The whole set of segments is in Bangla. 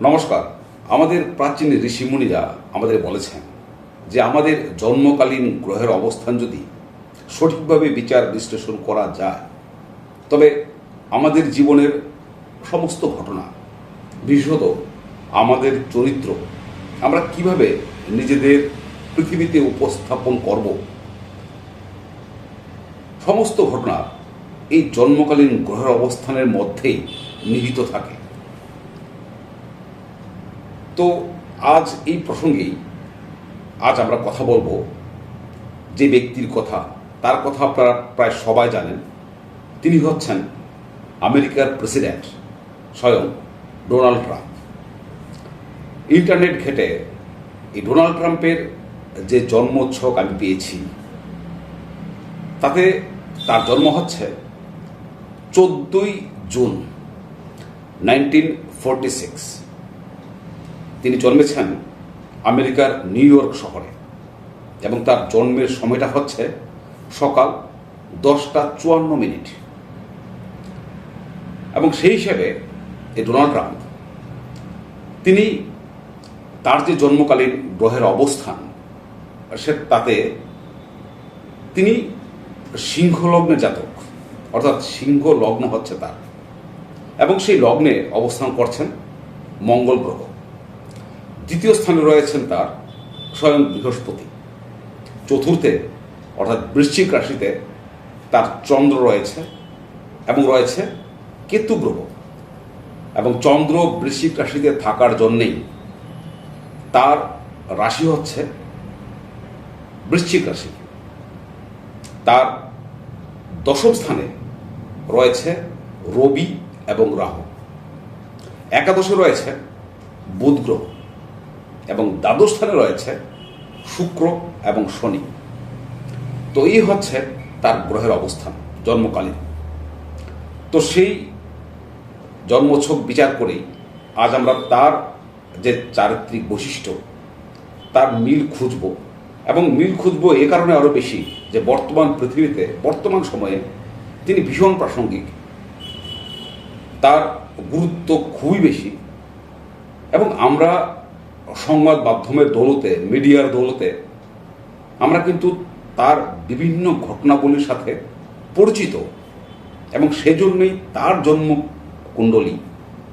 নমস্কার। আমাদের প্রাচীন ঋষিমুনিরা আমাদের বলেছেন যে আমাদের জন্মকালীন গ্রহের অবস্থান যদি সঠিকভাবে বিচার বিশ্লেষণ করা যায়, তবে আমাদের জীবনের সমস্ত ঘটনা, বিশেষত আমাদের চরিত্র, আমরা কীভাবে নিজেদের পৃথিবীতে উপস্থাপন করব, সমস্ত ঘটনা এই জন্মকালীন গ্রহের অবস্থানের মধ্যেই নিহিত থাকে। তো আজ এই প্রসঙ্গেই আজ আমরা কথা বলব যে ব্যক্তির কথা, তার কথা আপনারা প্রায় সবাই জানেন। তিনি হচ্ছেন আমেরিকার প্রেসিডেন্ট স্বয়ং ডোনাল্ড ট্রাম্প। ইন্টারনেট ঘেটে এই ডোনাল্ড ট্রাম্পের যে জন্মোৎসব আমি পেয়েছি, তাতে তার জন্ম হচ্ছে চোদ্দই জুন নাইনটিন ফোরটি সিক্স। তিনি জন্মেছেন আমেরিকার নিউ ইয়র্ক শহরে এবং তার জন্মের সময়টা হচ্ছে সকাল দশটা চুয়ান্ন মিনিট। এবং সেই হিসেবে এই ডোনাল্ড ট্রাম্প, তিনি তার যে জন্মকালীন গ্রহের অবস্থান, সে তাতে তিনি সিংহ লগ্নের জাতক, অর্থাৎ সিংহ লগ্ন হচ্ছে তার। এবং সেই লগ্নে অবস্থান করছেন মঙ্গল গ্রহ। দ্বিতীয় স্থানে রয়েছেন তার স্বয়ং বৃহস্পতি। চতুর্থে, অর্থাৎ বৃশ্চিক রাশিতে তার চন্দ্র রয়েছে এবং রয়েছে কেতু গ্রহ এবং চন্দ্র বৃশ্চিক রাশিতে থাকার জন্যেই তার রাশি হচ্ছে বৃশ্চিক রাশি। তার দশম স্থানে রয়েছে রবি এবং রাহু। একাদশে রয়েছে বুধ গ্রহ। এবং দ্বাদশ স্থানে রয়েছে শুক্র এবং শনি। তো এই হচ্ছে তার গ্রহের অবস্থান, জন্মকালীন। তো সেই জন্মোৎসব বিচার করেই আজ আমরা তার যে চারিত্রিক বৈশিষ্ট্য, তার মিল খুঁজব এবং মিল খুঁজব এ কারণে আরও বেশি যে বর্তমান পৃথিবীতে, বর্তমান সময়ে তিনি ভীষণ প্রাসঙ্গিক। তার গুরুত্ব খুবই বেশি এবং আমরা সংবাদ মাধ্যমের দৌলতে, মিডিয়ার দৌলতে, আমরা কিন্তু তার বিভিন্ন ঘটনাবলীর সাথে পরিচিত এবং সেজন্যই তার জন্ম কুণ্ডলী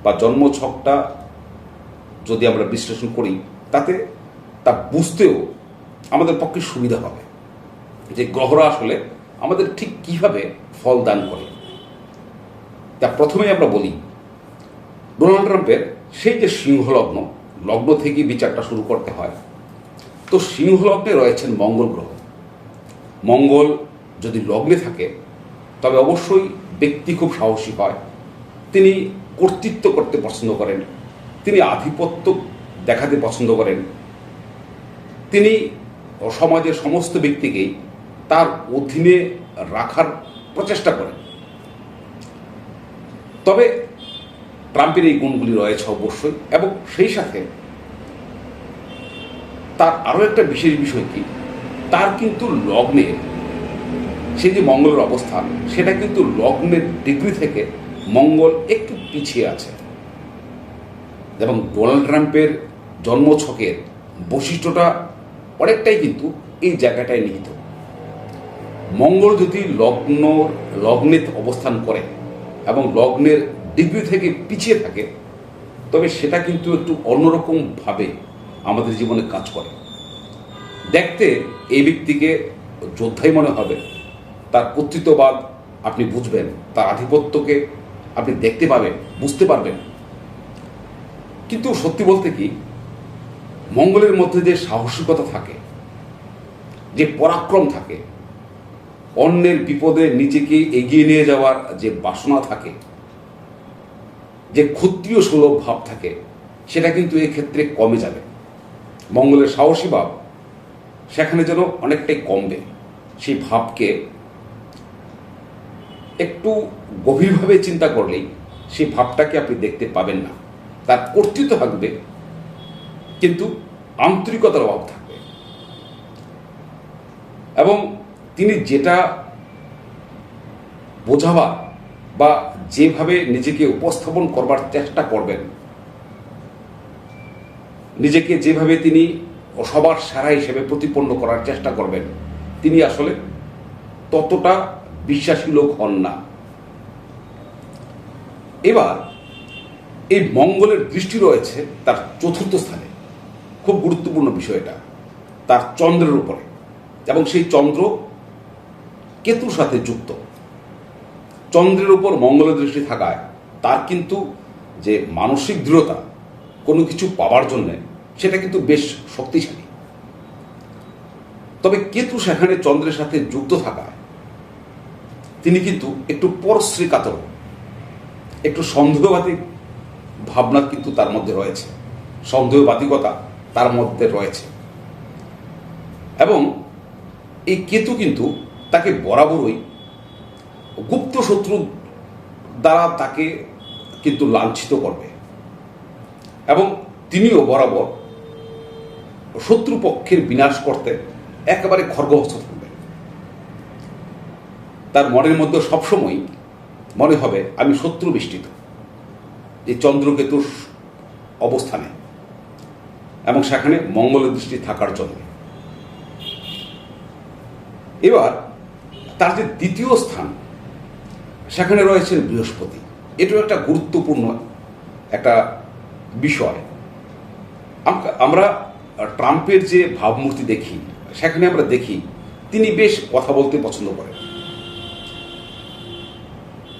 বা জন্মছকটা যদি আমরা বিশ্লেষণ করি, তাতে তা বুঝতেও আমাদের পক্ষে সুবিধা হবে যে গ্রহরা আসলে আমাদের ঠিক কীভাবে ফল দান করে। তা প্রথমেই আমরা বলি, ডোনাল্ড ট্রাম্পের সেই যে সিংহলগ্ন লগ্ন থেকে বিচারটা শুরু করতে হয়। তো সিংহলগ্নে রয়েছেন মঙ্গল গ্রহ। মঙ্গল যদি লগ্নে থাকে, তবে অবশ্যই ব্যক্তি খুব সাহসী হয়। তিনি কর্তৃত্ব করতে পছন্দ করেন। তিনি আধিপত্য দেখাতে পছন্দ করেন। তিনি সমাজের সমস্ত ব্যক্তিকেই তার অধীনে রাখার প্রচেষ্টা করেন। তবে ট্রাম্পের এই গুণগুলি রয়েছে অবশ্যই। এবং সেই সাথে তার আরও একটা বিশেষ বিষয় কি? তার কিন্তু লগ্নে সেই যে মঙ্গলের অবস্থান, সেটা কিন্তু লগ্নের ডিগ্রি থেকে মঙ্গল একটু পিছিয়ে আছে। এবং ডোনাল্ড ট্রাম্পের জন্মছকের বৈশিষ্ট্যটা অনেকটাই কিন্তু এই জায়গাটায় নিহিত। মঙ্গল যদি লগ্ন লগ্নে অবস্থান করে এবং লগ্নের ডিগ্রি থেকে পিছিয়ে থাকে, তবে সেটা কিন্তু একটু অন্যরকমভাবে আমাদের জীবনে কাজ করে। দেখতে এই ব্যক্তিকে যোদ্ধাই মনে হবে। তার কর্তৃত্ববাদ আপনি বুঝবেন, তার আধিপত্যকে আপনি দেখতে পাবেন, বুঝতে পারবেন। কিন্তু সত্যি বলতে কি, মঙ্গলের মধ্যে যে সাহসিকতা থাকে, যে পরাক্রম থাকে, অন্যের বিপদে নিজেকে এগিয়ে নিয়ে যাওয়ার যে বাসনা থাকে যে ক্ষত্রিয় সুলভ ভাব থাকে, সেটা কিন্তু এক্ষেত্রে কমে যাবে। মঙ্গলের সাহসী ভাব, সেখানে যেন অনেকটাই কমবে। সেই ভাবকে একটু গভীরভাবে চিন্তা করলেই সেই ভাবটাকে আপনি দেখতে পাবেন না। তার কর্তৃত্ব থাকবে, কিন্তু আন্তরিকতার অভাব থাকবে। এবং তিনি যেটা বোঝাবার বা যেভাবে নিজেকে উপস্থাপন করবার চেষ্টা করবেন, নিজেকে যেভাবে তিনি সবার সেরা হিসেবে প্রতিপন্ন করার চেষ্টা করবেন, তিনি আসলে ততটা বিশ্বাসী লোক হন না। এবার এই মঙ্গলের দৃষ্টি রয়েছে তার চতুর্থ স্থানে। খুব গুরুত্বপূর্ণ বিষয় এটা, তার চন্দ্রের উপরে। এবং সেই চন্দ্র কেতুর সাথে যুক্ত। চন্দ্রের উপর মঙ্গলের দৃষ্টি থাকায় তার কিন্তু যে মানসিক দৃঢ়তা কোনো কিছু পাওয়ার জন্য সেটা কিন্তু বেশ শক্তিশালী। তবে কেতু সেখানে চন্দ্রের সাথে যুক্ত থাকায় তিনি কিন্তু একটু পরশ্রী কাতর একটু সন্দেহবাদী ভাবনা কিন্তু তার মধ্যে রয়েছে, সন্দেহবাদিকতা তার মধ্যে রয়েছে। এবং এই কেতু কিন্তু তাকে বরাবরই গুপ্ত শত্রু দ্বারা তাকে কিন্তু লাঞ্ছিত করবে। এবং তিনিও বরাবর শত্রুপক্ষের বিনাশ করতে একেবারে খর্গহস্ত থাকবেন। তার মনের মধ্যে সবসময় মনে হবে, আমি শত্রু বেষ্টিত এই চন্দ্রকেতুর অবস্থানে এবং সেখানে মঙ্গলের দৃষ্টি থাকার জন্য। এবার তার যে দ্বিতীয় স্থান সেখানে রয়েছেন বৃহস্পতি। এটাও একটা গুরুত্বপূর্ণ একটা বিষয়। আম- আমরা ট্রাম্পের যে ভাবমূর্তি দেখি, সেখানে আমরা দেখি, তিনি বেশ কথা বলতে পছন্দ করেন।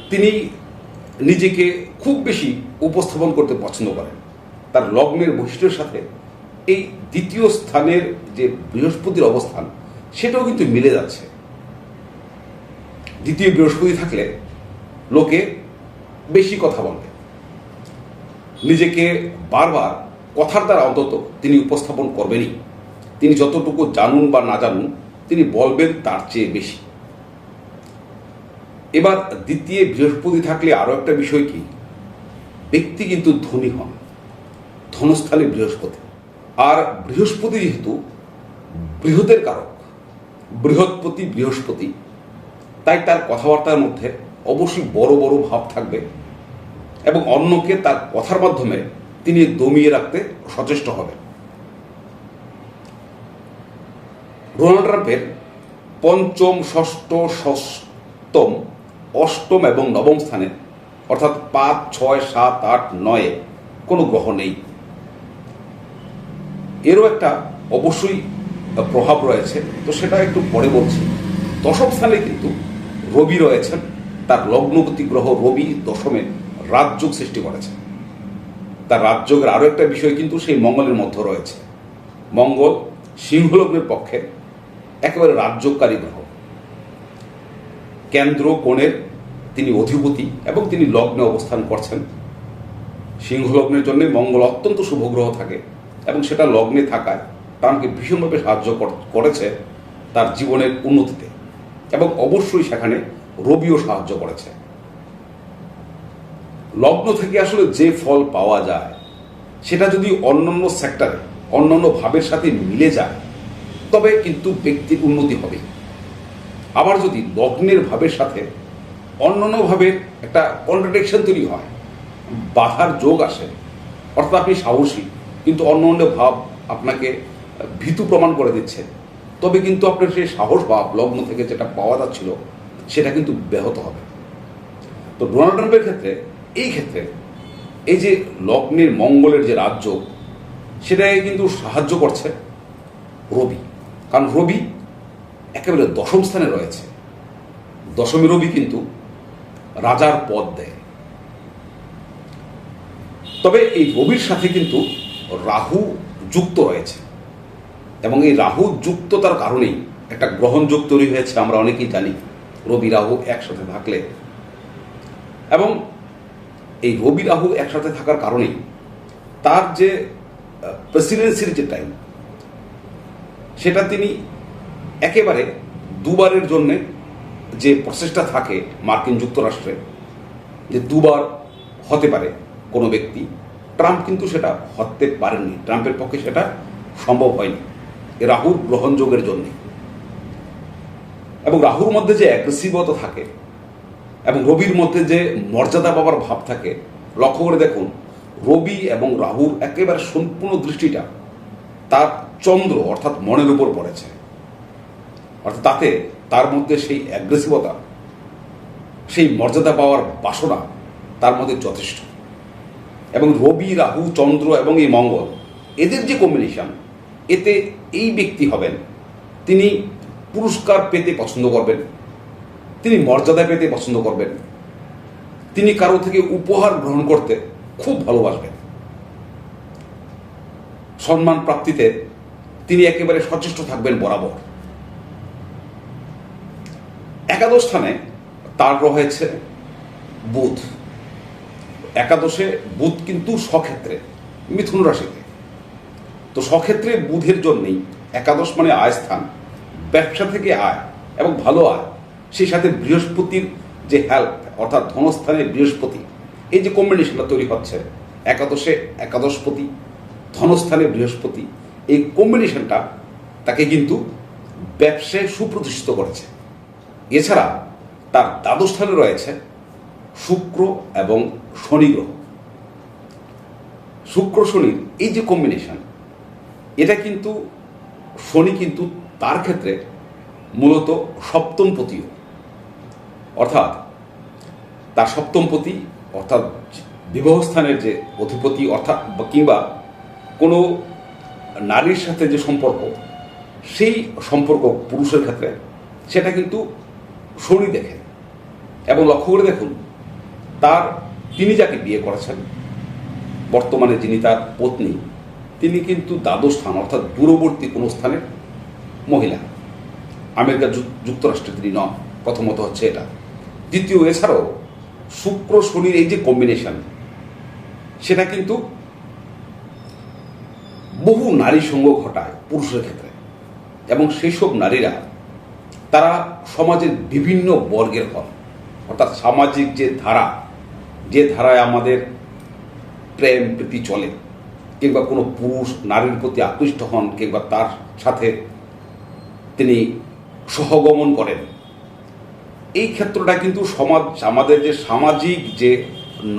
তিনি নিজেকে খুব বেশি উপস্থাপন করতে পছন্দ করেন। তার লগ্নের বৈশিষ্ট্যের সাথে এই দ্বিতীয় স্থানের যে বৃহস্পতির অবস্থান, সেটাও কিন্তু মিলে যাচ্ছে। দ্বিতীয় বৃহস্পতি থাকলে লোকে বেশি কথা বলবে নিজেকে বারবার কথার দ্বারা অন্তত তিনি উপস্থাপন করবেনই। তিনি যতটুকু জানুন বা না জানুন, তিনি বলবেন তার চেয়ে বেশি। এবার দ্বিতীয় বৃহস্পতি থাকলে আরও একটা বিষয় কি? ব্যক্তি কিন্তু ধনী হন। ধনস্থানে বৃহস্পতি। আর বৃহস্পতি যেহেতু বৃহতের কারক, বৃহৎপতি বৃহস্পতি, তাই তার কথাবার্তার মধ্যে অবশ্যই বড় বড় ভাব থাকবে এবং অন্যকে তার কথার মাধ্যমে তিনি দমিয়ে রাখতে সচেষ্ট হবেন ডোনাল্ড ট্রাম্পের পঞ্চম, ষষ্ঠ ষষ্ঠম অষ্টম এবং নবম স্থানে, অর্থাৎ পাঁচ, ছয়, সাত, আট, নয়ে, কোনো গ্রহ নেই। এরও একটা অবশ্যই প্রভাব রয়েছে। তো সেটা একটু পরে বলছি। দশম স্থানে কিন্তু রবি রয়েছেন। তার লগ্নপতি গ্রহ রবি দশমে রাজযোগ সৃষ্টি করেছে। তার রাজযোগের আরও একটা বিষয় কিন্তু সেই মঙ্গলের মধ্যে রয়েছে। মঙ্গল সিংহলগ্নের পক্ষে একেবারে রাজযোগকারী গ্রহ। কেন্দ্র কোণের তিনি অধিপতি এবং তিনি লগ্নে অবস্থান করছেন। সিংহলগ্নের জন্য মঙ্গল অত্যন্ত শুভ গ্রহ থাকে এবং সেটা লগ্নে থাকায় তাকে ভীষণভাবে সাহায্য কর- করেছে তার জীবনের উন্নতিতে এবং অবশ্যই সেখানে রবিও সাহায্য করেছে। লগ্ন থেকে আসলে যে ফল পাওয়া যায়, সেটা যদি অন্যান্য সেক্টরে অন্যান্য ভাবের সাথে মিলে যায়, তবে কিন্তু ব্যক্তির উন্নতি হবে। আবার যদি লগ্নের ভাবের সাথে অন্যান্য ভাবের একটা কন্ট্রাডিকশন তৈরি হয়, বাধার যোগ আসে, অর্থাৎ আপনি সাহসী, কিন্তু অন্য অন্য ভাব আপনাকে ভীতু প্রমাণ করে দিচ্ছে, তবে কিন্তু আপনার সেই সাহস ভাব লগ্ন থেকে যেটা পাওয়া যাচ্ছিল সেটা কিন্তু ব্যাহত হবে। তো ডোনাল্ড ট্রাম্পের ক্ষেত্রে, এই ক্ষেত্রে, এই যে লগ্নের মঙ্গলের যে রাজ্য সেটাকে কিন্তু সাহায্য করছে রবি। কারণ রবি একেবারে দশম স্থানে রয়েছে। দশমী রবি কিন্তু রাজার পদ দেয়। তবে এই রবির সাথে কিন্তু রাহু যুক্ত রয়েছে। এবং এই রাহু যুক্ততার কারণেই একটা গ্রহণযোগ তৈরি হয়েছে, আমরা অনেকেই জানি। রবি রাহু একসাথে থাকলে। এবং এই রবি রাহু একসাথে থাকার কারণেই তার যে প্রেসিডেন্সির যে টাইম সেটা তিনি একেবারে দুবারের জন্যে যে প্রসেসটা থাকে মার্কিন যুক্তরাষ্ট্রে, যে দুবার হতে পারে কোনো ব্যক্তি, ট্রাম্প কিন্তু সেটা হতে পারেননি। ট্রাম্পের পক্ষে সেটা সম্ভব হয়নি। রাহুর গ্রহণযোগের জন্যে। এবং রাহুর মধ্যে যে অ্যাগ্রেসিভতা থাকে, এবং রবির মধ্যে যে মর্যাদা পাবার ভাব থাকে, লক্ষ্য করে দেখুন, রবি এবং রাহুর একেবারে সম্পূর্ণ দৃষ্টিটা তার চন্দ্র অর্থাৎ মনের উপর পড়েছে। অর্থাৎ তাতে তার মধ্যে সেই অ্যাগ্রেসিভতা সেই মর্যাদা পাওয়ার বাসনা তার মধ্যে যথেষ্ট। এবং রবি, রাহু, চন্দ্র এবং এই মঙ্গল, এদের যে কম্বিনেশন এতে এই ব্যক্তি হবেন, তিনি পুরস্কার পেতে পছন্দ করবেন। তিনি মর্যাদা পেতে পছন্দ করবেন। তিনি কারও থেকে উপহার গ্রহণ করতে খুব ভালোবাসবেন। সম্মান প্রাপ্তিতে তিনি একেবারে সচেষ্ট থাকবেন বরাবর। একাদশ স্থানে তার রয়েছে বুধ। একাদশে বুধ কিন্তু স্বক্ষেত্রে, মিথুন রাশিতে। তো স্বক্ষেত্রে বুধের জন্যেই একাদশ মানে আয় স্থান। ব্যবসা থেকে আয় এবং ভালো আয়, সেই সাথে বৃহস্পতির যে হেল্প অর্থাৎ ধনস্থানে বৃহস্পতি, এই যে কম্বিনেশনটা তৈরি হচ্ছে, একাদশে একাদশপতি, ধনস্থানে বৃহস্পতি, এই কম্বিনেশনটা তাকে কিন্তু ব্যবসায় সুপ্রতিষ্ঠিত করেছে। এছাড়া তার দ্বাদশ স্থানে রয়েছে শুক্র এবং শনি গ্রহ। শুক্র, শনির এই যে কম্বিনেশন এটা কিন্তু শনি কিন্তু তার ক্ষেত্রে মূলত সপ্তম সপ্তমপতিও অর্থাৎ তার সপ্তমপতি অর্থাৎ বিবাহস্থানের যে অধিপতি, অর্থাৎ কিংবা কোনো নারীর সাথে যে সম্পর্ক, সেই সম্পর্ক পুরুষের ক্ষেত্রে সেটা কিন্তু শনি দেখে। এবং লক্ষ্য করে দেখুন, তার তিনি যাকে বিয়ে করেছেন, বর্তমানে যিনি তার পত্নী, তিনি কিন্তু দ্বাদশ স্থান, অর্থাৎ দূরবর্তী কোনো স্থানের মহিলা। আমেরিকা যুক- যুক্তরাষ্ট্রে তিনি নন। প্রথমত হচ্ছে এটা। দ্বিতীয়, এছাড়াও শুক্র, শনির এই যে কম্বিনেশন সেটা কিন্তু বহু নারী সঙ্গ ঘটায় পুরুষের ক্ষেত্রে। এবং সেই সব নারীরা তারা সমাজের বিভিন্ন বর্গের হন। অর্থাৎ সামাজিক যে ধারা, যে ধারায় আমাদের প্রেম প্রীতি চলে, কিংবা কোনো পুরুষ নারীর প্রতি আকৃষ্ট হন, কিংবা তার সাথে তিনি সহগমন করেন। এই ক্ষেত্রটা কিন্তু সমাজ, আমাদের যে সামাজিক যে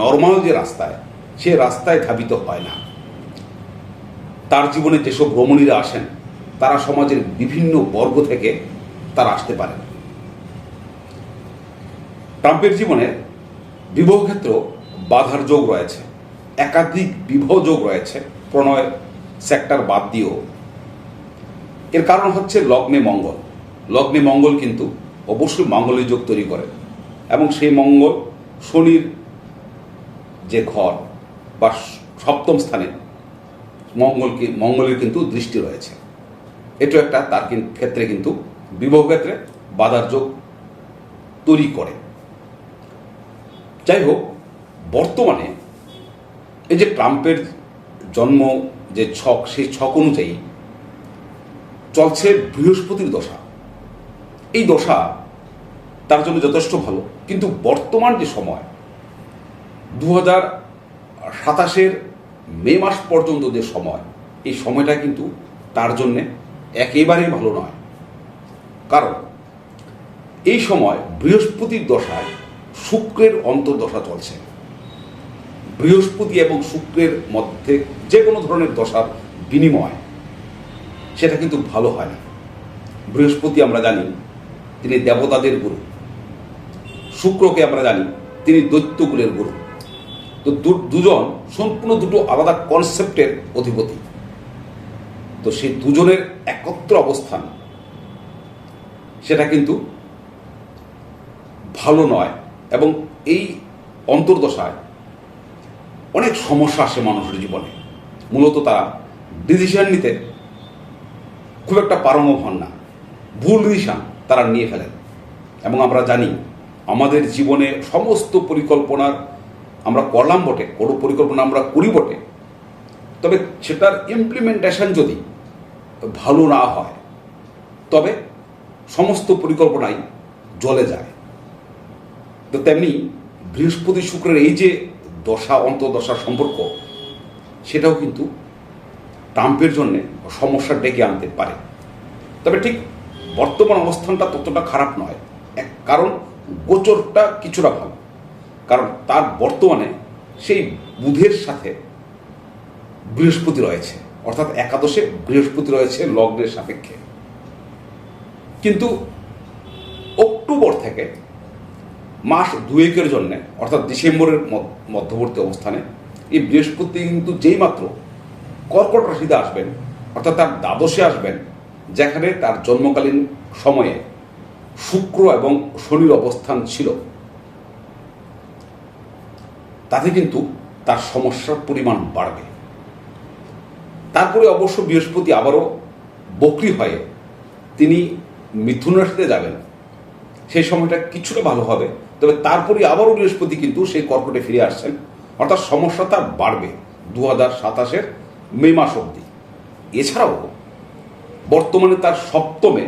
নর্মাল যে রাস্তায়, সে রাস্তায় ধাবিত হয় না। তার জীবনে যেসব ভ্রমণীরা আসেন, তারা সমাজের বিভিন্ন বর্গ থেকে তারা আসতে পারেন। ট্রাম্পের জীবনে বিবাহ ক্ষেত্র বাধার যোগ রয়েছে, একাধিক বিবাহ যোগ রয়েছে, প্রণয় সেক্টর বাদ দিয়েও। এর কারণ হচ্ছে লগ্নে মঙ্গল। লগ্নে মঙ্গল কিন্তু অবশ্যই মঙ্গলের যোগ তৈরি করে। এবং সেই মঙ্গল শনির যে ঘর বা সপ্তম স্থানে মঙ্গলকে মঙ্গলের কিন্তু দৃষ্টি রয়েছে। এটা একটা তার ক্ষেত্রে কিন্তু বিবাহ ক্ষেত্রে বাধার যোগ তৈরি করে। যাই হোক, বর্তমানে এই যে ট্রাম্পের জন্ম যে ছক, সেই ছক অনুযায়ী চলছে বৃহস্পতির দশা। এই দশা তার জন্য যথেষ্ট ভালো। কিন্তু বর্তমান যে সময় দু হাজার সাতাশের মে মাস পর্যন্ত যে সময়, এই সময়টা কিন্তু তার জন্যে একেবারেই ভালো নয়। কারণ এই সময় বৃহস্পতির দশায় শুক্রের অন্তর্দশা চলছে। বৃহস্পতি এবং শুক্রের মধ্যে যে কোনো ধরনের দশার বিনিময় সেটা কিন্তু ভালো হয় না। বৃহস্পতি আমরা জানি, তিনি দেবতাদের গুরু। শুক্রকে আমরা জানি, তিনি দৈত্যকুলের গুরু। তো দুজন, সম্পূর্ণ দুটো আলাদা কনসেপ্টের অধিপতি। তো সেই দুজনের একত্র অবস্থান, সেটা কিন্তু ভালো নয়। এবং এই অন্তর্দশায় অনেক সমস্যা আসে মানুষের জীবনে। মূলত তারা ডিসিশন নিতে খুব একটা পারঙ্গম হন না। ভুল ডিসিশন তারা নিয়ে ফেলেন। এবং আমরা জানি, আমাদের জীবনে সমস্ত পরিকল্পনার আমরা করলাম বটে, কোনো পরিকল্পনা আমরা করি বটে। তবে সেটার ইমপ্লিমেন্টেশন যদি ভালো না হয়, তবে সমস্ত পরিকল্পনাই জলে যায়। তো তেমনি বৃহস্পতি শুক্রের এই যে দশা, অন্তর্দশার সম্পর্ক, সেটাও কিন্তু ট্রাম্পের জন্যে সমস্যা ডেকে আনতে পারে। তবে ঠিক বর্তমান অবস্থানটা ততটা খারাপ নয়। এক কারণ, গোচরটা কিছুটা ভালো। কারণ তার বর্তমানে সেই বুধের সাথে বৃহস্পতি রয়েছে। অর্থাৎ একাদশে বৃহস্পতি রয়েছে লগ্নের সাপেক্ষে। কিন্তু অক্টোবর থেকে মাস দুয়েকের জন্য, অর্থাৎ ডিসেম্বরের মধ্যবর্তী অবস্থানে, এই বৃহস্পতি কিন্তু যেই মাত্র কর্কট রাশিতে আসবেন, অর্থাৎ তার দ্বাদশে আসবেন, যেখানে তার জন্মকালীন সময়ে শুক্র এবং শনির অবস্থান ছিল। তাতে কিন্তু তার সমস্যার পরিমাণ বাড়বে। তারপরে অবশ্য বৃহস্পতি আবারও বকরি হয়ে তিনি মিথুন রাশিতে যাবেন। সেই সময়টা কিছুটা ভালো হবে, তবে তারপরে আবারও বৃহস্পতি কিন্তু সেই কর্কটে ফিরে আসছেন, অর্থাৎ সমস্যা তার বাড়বে। দু হাজার সাতাশের মে মাস অবধি। এছাড়াও বর্তমানে তার সপ্তমে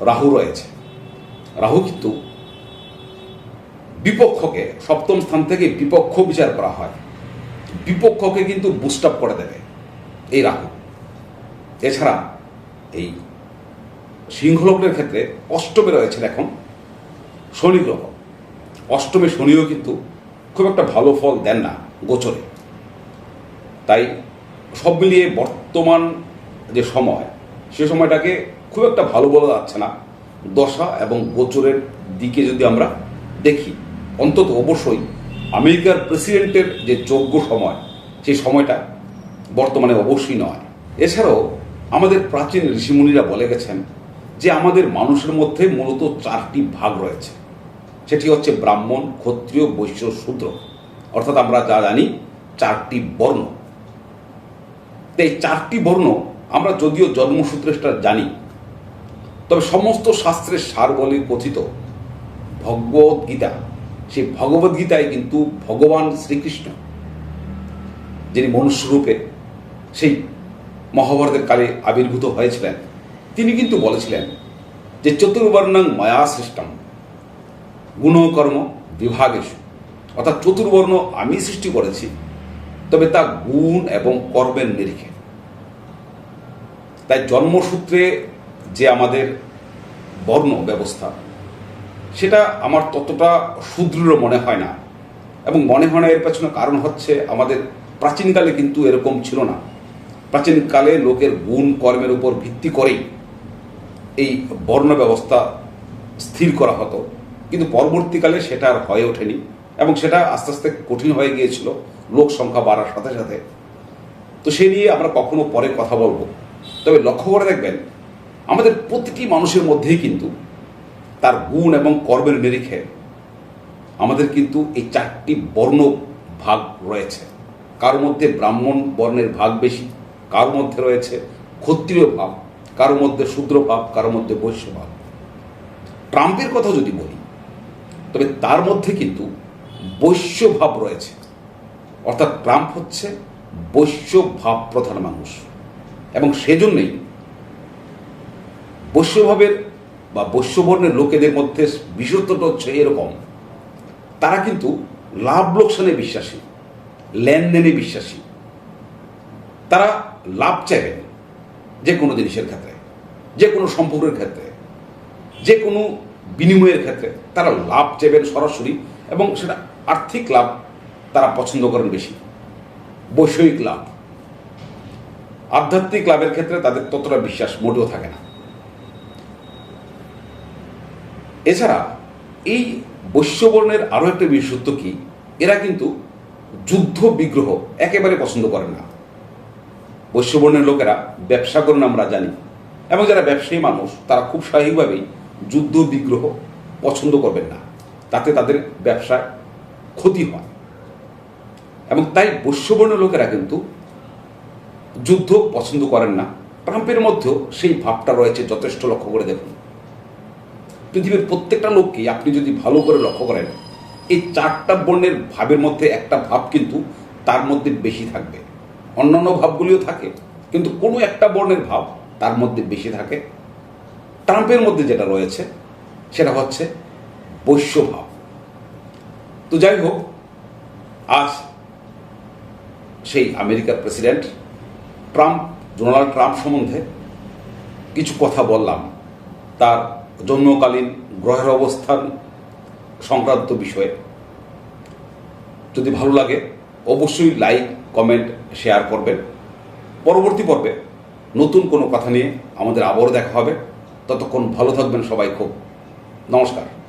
রাহু রয়েছে। রাহু কিন্তু বিপক্ষকে, সপ্তম স্থান থেকে বিপক্ষ বিচার করা হয়। বিপক্ষকে কিন্তু বুস্ট আপ করে দেবে এই রাহু। এছাড়া এই সিংহলগ্নের ক্ষেত্রে অষ্টমে রয়েছেন এখন শনি গ্রহ। অষ্টমে শনিও কিন্তু খুব একটা ভালো ফল দেন না গোচরে। তাই সব মিলিয়ে বর্তমান যে সময়, সে সময়টাকে খুব একটা ভালো বলা যাচ্ছে না। দশা এবং গোচরের দিকে যদি আমরা দেখি, অন্তত অবশ্যই আমেরিকার প্রেসিডেন্টের যে যোগ্য সময় সেই সময়টা বর্তমানে অবশ্যই নয়। এছাড়াও আমাদের প্রাচীন ঋষিমুনিরা বলে গেছেন যে আমাদের মানুষের মধ্যে মূলত চারটি ভাগ রয়েছে। সেটি হচ্ছে ব্রাহ্মণ, ক্ষত্রিয়, বৈশ্য, শূদ্র। অর্থাৎ আমরা যা জানি, চারটি বর্ণ। এই চারটি বর্ণ আমরা যদিও জন্মসূত্রে জানি, তবে সমস্ত শাস্ত্রের সার বলে কথিত। ভগবত গীতা, সেই ভগবত গীতায় কিন্তু ভগবান শ্রীকৃষ্ণ, যিনি মনুষ্যরূপে সেই মহাভারতের কালে আবির্ভূত হয়েছিলেন। তিনি কিন্তু বলেছিলেন যে, চতুর্বর্ণাং মায়া সৃষ্টম গুণকর্ম বিভাগেশ অর্থাৎ চতুর্বর্ণ আমি সৃষ্টি করেছি, তবে তা গুণ এবং কর্মের নিরিখে। তাই জন্মসূত্রে যে আমাদের বর্ণ ব্যবস্থা, সেটা আমার ততটা সুদৃঢ় মনে হয় না। এবং মনে হয় না এর পেছনে কারণ হচ্ছে আমাদের প্রাচীনকালে কিন্তু এরকম ছিল না। প্রাচীনকালে লোকের গুণ কর্মের উপর ভিত্তি করেই এই বর্ণ ব্যবস্থা স্থির করা হতো। কিন্তু পরবর্তীকালে সেটা আর হয়ে ওঠেনি এবং সেটা আস্তে আস্তে কঠিন হয়ে গিয়েছিল। লোক সংখ্যা বাড়ার সাথে সাথে। তো সে নিয়ে আমরা কখনো পরে কথা বলব। তবে লক্ষ্য করে দেখবেন, আমাদের প্রতিটি মানুষের মধ্যেই কিন্তু তার গুণ এবং কর্মের নিরিখে আমাদের কিন্তু এই চারটি বর্ণ ভাগ রয়েছে। কার মধ্যে ব্রাহ্মণ বর্ণের ভাগ বেশি কার মধ্যে রয়েছে ক্ষত্রিয় ভাব, কারোর মধ্যে শূদ্র ভাব, কারোর মধ্যে বৈশ্য ভাব। ট্রাম্পের কথা যদি বলি, তবে তার মধ্যে কিন্তু বৈশ্য ভাব রয়েছে। অর্থাৎ ট্রাম্প হচ্ছে বৈশ্য ভাব প্রধান মানুষ। এবং সেজন্যই বৈশ্যভাবের বা বৈশ্যবর্ণের লোকেদের মধ্যে বিশেষত্বটা হচ্ছে এরকম। তারা কিন্তু লাভ লোকসানে বিশ্বাসী, লেনদেনে বিশ্বাসী। তারা লাভ চাইবেন যে কোনো জিনিসের ক্ষেত্রে যে কোনো সম্পর্কের ক্ষেত্রে যে কোনো বিনিময়ের ক্ষেত্রে। তারা লাভ চাইবেন সরাসরি এবং সেটা আর্থিক লাভ তারা পছন্দ করেন বেশি, বৈষয়িক লাভ। আধ্যাত্মিক লাভের ক্ষেত্রে তাদের ততটা বিশ্বাস মোটেও থাকে না। এছাড়া এই বৈশ্যবর্ণের আরও একটা বিশেষত্ব কি? এরা কিন্তু যুদ্ধ বিগ্রহ একেবারে পছন্দ করেন না। বৈশ্যবর্ণের লোকেরা ব্যবসা করেন আমরা জানি এবং যারা ব্যবসায়ী মানুষ, তারা খুব স্বাভাবিকভাবেই যুদ্ধ বিগ্রহ পছন্দ করবেন না। তাতে তাদের ব্যবসায় ক্ষতি হয়। এবং তাই বৈশ্যবর্ণের লোকেরা কিন্তু যুদ্ধ পছন্দ করেন না। ট্রাম্পের মধ্যেও সেই ভাবটা রয়েছে যথেষ্ট লক্ষ্য করে দেখুন। পৃথিবীর প্রত্যেকটা লোককে আপনি যদি ভালো করে লক্ষ্য করেন, এই চারটা বর্ণের ভাবের মধ্যে একটা ভাব কিন্তু তার মধ্যে বেশি থাকবে। অন্যান্য ভাবগুলিও থাকে, কিন্তু কোনো একটা বর্ণের ভাব তার মধ্যে বেশি থাকে। ট্রাম্পের মধ্যে যেটা রয়েছে, সেটা হচ্ছে বৈশ্য ভাব। তো যাই হোক, আজ সেই আমেরিকার প্রেসিডেন্ট ট্রাম্প, ডোনাল্ড ট্রাম্প সম্বন্ধে কিছু কথা বললাম। তার জন্মকালীন গ্রহের অবস্থান সংক্রান্ত বিষয়ে। যদি ভালো লাগে, অবশ্যই লাইক, কমেন্ট, শেয়ার করবেন। পরবর্তী পর্বে নতুন কোনো কথা নিয়ে আমাদের আবারও দেখা হবে। ততক্ষণ ভালো থাকবেন সবাই খুব। নমস্কার।